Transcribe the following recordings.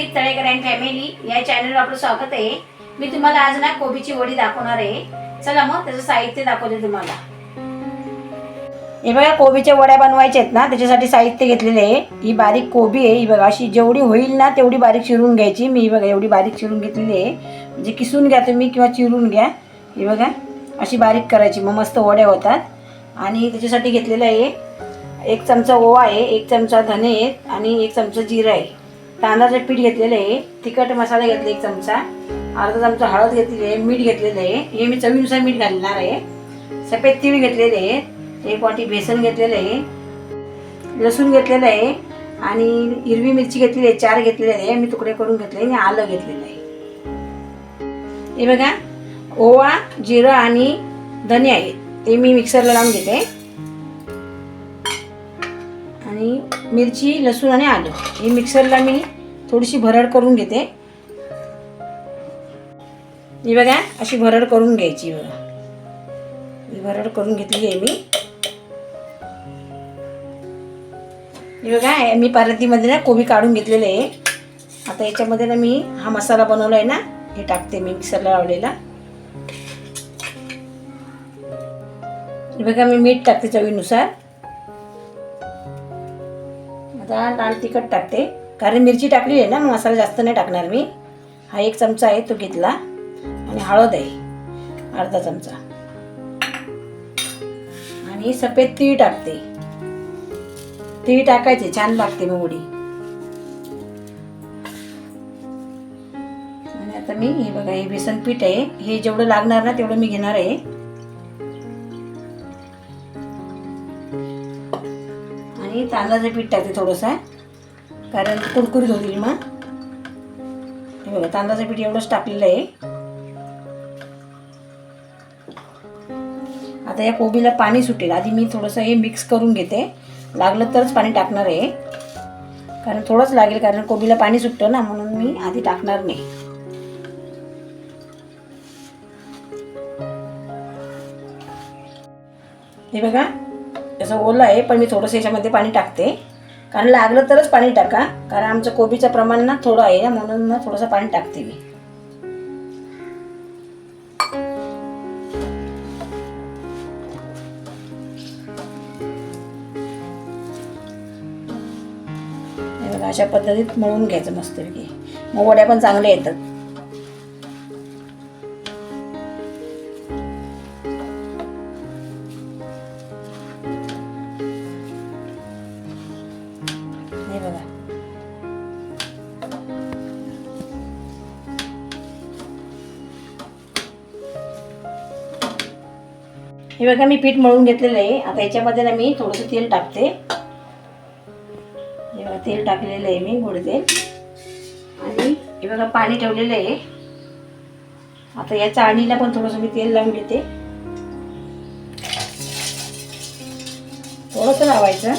Pradeep Talekar and family या चॅनलवर आपलं स्वागत आहे. मी तुम्हाला आज ना कोबीची वडी दाखवणार आहे. चला मग त्याचं साहित्य दाखवते तुम्हाला. हे बघा कोबीच्या वड्या बनवायच्या आहेत ना त्याच्यासाठी साहित्य घेतलेले आहे. ही बारीक कोबी आहे ही बघा अशी जेवढी होईल ना तेवढी बारीक चिरून घ्यायची. मी बघा एवढी बारीक चिरून घेतलेली आहे. म्हणजे किसून घ्या तुम्ही किंवा चिरून घ्या. हे बघा अशी बारीक करायची. मग मस्त वड्या होतात. आणि त्याच्यासाठी घेतलेलं आहे एक चमचा ओवा आहे एक चमचा धने आहेत आणि एक चमचा जिरं आहे. तांदळाचं पीठ घेतलेलं आहे. तिखट मसाला घेतला एक चमचा. अर्धा चमचा हळद घेतलेली आहे. मीठ घेतलेलं आहे. हे मी चवीनुसार मीठ घालणार आहे. सफेद तीळ घेतलेले आहेत एक वाटी बेसन घेतलेलं आहे. लसूण घेतलेलं आहे. आणि हिरवी मिरची घेतलेली आहे. चार घेतलेले आहे. मी तुकडे करून घेतले आणि आलं घेतलेलं आहे. हे बघा ओवा जिरं आणि धने आहेत. ते मी मिक्सरला लावून घेते. आणि मिरची लसूण आणि आलं. हे मिक्सरला मी थोडीशी भरड करून घेते. ही बघा अशी भरड करून घ्यायची बघा. ही भरड करून घेतली आहे मी. हे बघा मी पारतीमध्ये ना कोबी काढून घेतलेले आहे. आता याच्यामध्ये ना मी हा मसाला बनवला आहे ना हे टाकते मी मिक्सरला लावलेला. बघा मी मीठ टाकते चवीनुसार. आता लाल तिखट टाकते. कारण मिरची टाकली आहे ना मग मसाला जास्त नाही टाकणार मी. हा एक चमचा आहे तो घेतला. आणि हळद आहे अर्धा चमचा. आणि सफेद तीळ टाकते. तीळ टाकायची छान लागते मग उडी आणि आता मी हे बघा हे बेसन पीठ आहे. हे जेवढं लागणार ना तेवढं मी घेणार आहे. मी तांदळाचं पीठ टाकते थोडंसं. कारण कुरकुरीत होतील मग. हे बघा तांदळाचं पीठ एवढंच टाकलेलं आहे. आता या कोबीला पाणी सुटेल. आधी मी थोडंसं हे मिक्स करून घेते. लागलं तरच पाणी टाकणार आहे. कारण थोडंच लागेल कारण कोबीला पाणी सुटतं ना म्हणून मी आधी टाकणार नाही. हे बघा. त्याचं ओलं आहे पण मी थोडंसं याच्यामध्ये पाणी टाकते. कारण लागलं तरच पाणी टाका. कारण आमचं कोबीचं प्रमाण ना थोडं आहे ना म्हणून ना थोडंसं पाणी टाकते मी. बघा अशा पद्धतीत मळून घ्यायचं मस्तपैकी. मग वड्या पण चांगल्या येतात. हे बघा मी पीठ मळून घेतलेलं आहे. आता याच्यामध्ये ना मी थोडंसं तेल टाकते. हे बघा तेल टाकलेलं आहे मी गोड तेल. आणि हे बघा पाणी ठेवलेलं आहे. आता या चाळणीला पण थोडंसं मी तेल लावून घेते. थोडंसं लावायचं.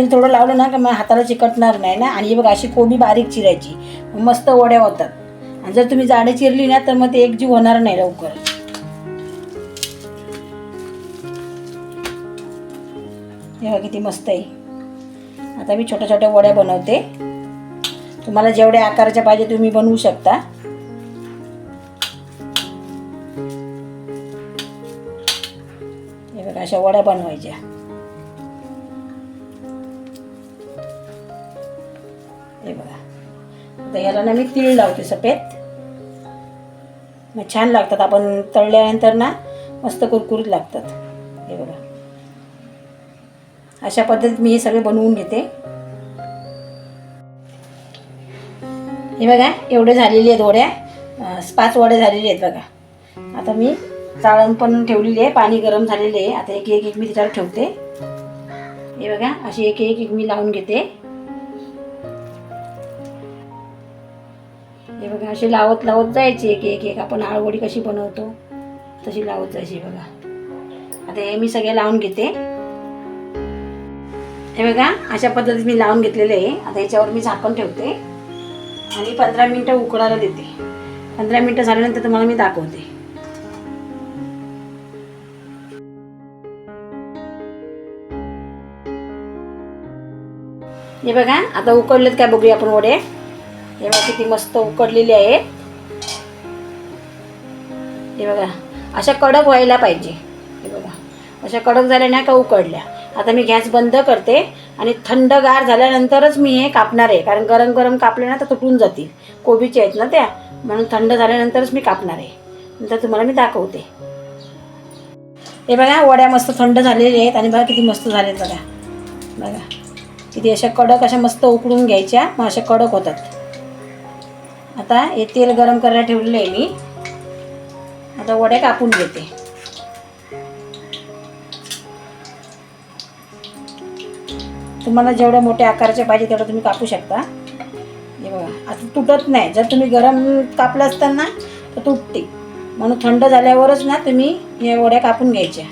तेल थोडं लावलं ना का मग हाताला चिकटणार नाही ना. आणि हे बघा अशी कोबी बारीक चिरायची. मस्त वड्या होतात. आणि जर तुम्ही जाडे चिरली ना तर मग ते एकजीव होणार नाही लवकर. हे बघा किती मस्त आहे. आता मी छोट्या छोट्या वड्या बनवते. तुम्हाला जेवढ्या आकाराच्या पाहिजे तुम्ही बनवू शकता. हे बघा अशा वड्या बनवायच्या. आता याला ना मी तीळ लावते सफेद. मग छान लागतात आपण तळल्यानंतर ना मस्त कुरकुरीत लागतात. हे बघा. अशा पद्धतीत मी हे सगळे बनवून घेते. हे बघा एवढे झालेले आहेत वड्या. पाच वड्या झालेले आहेत बघा. आता मी चाळण पण ठेवलेली आहे पाणी गरम झालेले आहे. आता एक एक एक मी त्याच्यावर ठेवते. हे बघा अशी एक एक एक मी लावून घेते. अशी लावत लावत जायची एक एक एक. आपण आळवडी कशी बनवतो तशी लावत जायची बघा. आता हे मी सगळे लावून घेते. हे बघा अशा पद्धतीने मी लावून घेतलेले आहे. आता याच्यावर मी झाकण ठेवते. आणि पंधरा मिनटं उकळायला देते. पंधरा मिनटं झाल्यानंतर तुम्हाला मी दाखवते. हे बघा आता उकडलेत काय बघूया आपण वडे. हे बघा किती मस्त उकडलेली आहे. हे बघा अशा कडक व्हायला पाहिजे. हे बघा अशा कडक झाल्या नाही का उकडल्या. आता मी गॅस बंद करते आणि थंडगार झाल्यानंतरच मी हे कापणार आहे. कारण गरम गरम कापले ना तर तुटून जातील. कोबीचे आहेत ना त्या म्हणून थंड झाल्यानंतरच मी कापणार आहे. नंतर तुम्हाला मी दाखवते. हे बघा वड्या मस्त थंड झालेल्या आहेत आणि बघा किती मस्त झालेत बघा. बघा किती अशा कडक अशा मस्त उकडून घ्यायच्या. मग अशा कडक होतात. आता हे तेल गरम करायला ठेवलेलं आहे मी. आता वड्या कापून घेते. तुम्हाला जेवढ्या मोठ्या आकाराचे पाहिजे तेवढं तुम्ही कापू शकता. हे बघा आता तुटत नाही. जर तुम्ही गरम कापलं असताना तर तुटते. म्हणून थंड झाल्यावरच ना तुम्ही या वड्या कापून घ्यायच्या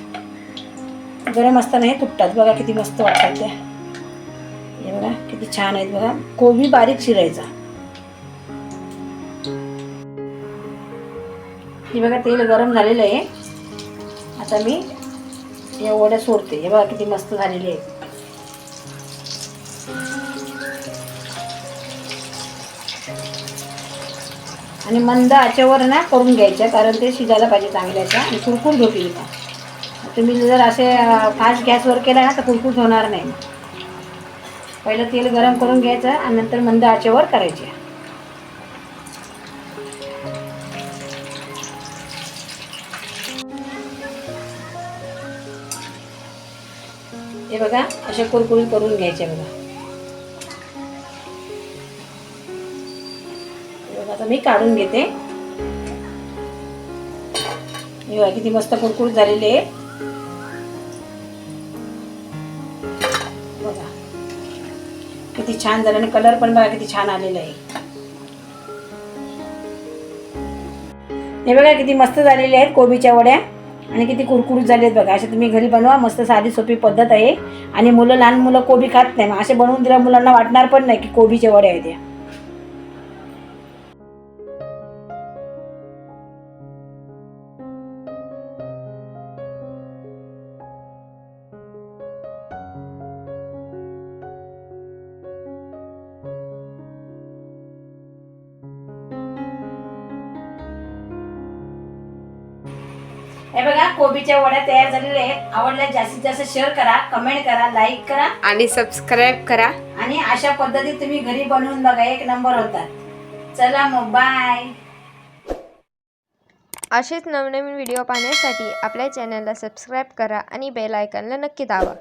गरम असताना हे तुटतात. बघा किती मस्त वाटतात त्या हे बघा किती छान आहेत. बघा कोबी बारीक शिरायचा हे बघा तेल गरम झालेलं आहे. आता मी या वड्या सोडते. हे बघा किती मस्त झालेले आहे. आणि मंद आचेवर ना करून घ्यायच्या कारण ते शिजायला पाहिजे चांगल्याच्या आणि कुरकुर होतील का? तुम्ही जर असे फास्ट गॅसवर केला ना तर कुरकुट होणार नाही. पहिलं तेल गरम करून घ्यायचं आणि नंतर मंद आचेवर करायचे. हे बघा असे कुरकुरीत करून घ्यायचे बघा. हे बघा आता मी काढून घेते. हे बघा किती मस्त कुरकुरीत झालेले. आहे बघा. किती छान झालं आणि कलर पण बघा किती छान आलेला आहे. हे बघा किती मस्त झालेले आहेत कोबीच्या वड्या. आणि किती कुरकुरीत झाले आहेत बघा. असे तुम्ही घरी बनवा मस्त साधी सोपी पद्धत आहे. आणि मुलं लहान मुलं कोबी खात नाही. मग असे बनवून दिल्या मुलांना वाटणार पण नाही की कोबीच्या वड्या आहेत या हे बघा कोबीच्या वड्या तयार झालेल्या आहेत. आवडल्या जास्तीत जास्त शेअर करा कमेंट करा लाईक करा. आणि सबस्क्राईब करा. आणि अशा पद्धतीत तुम्ही घरी बनवून बघा एक नंबर होतात चला मग बाय असेच नवनवीन व्हिडिओ पाहण्यासाठी आपल्या चॅनलला सबस्क्राईब करा आणि बेल आयकॉनला नक्की दाबा.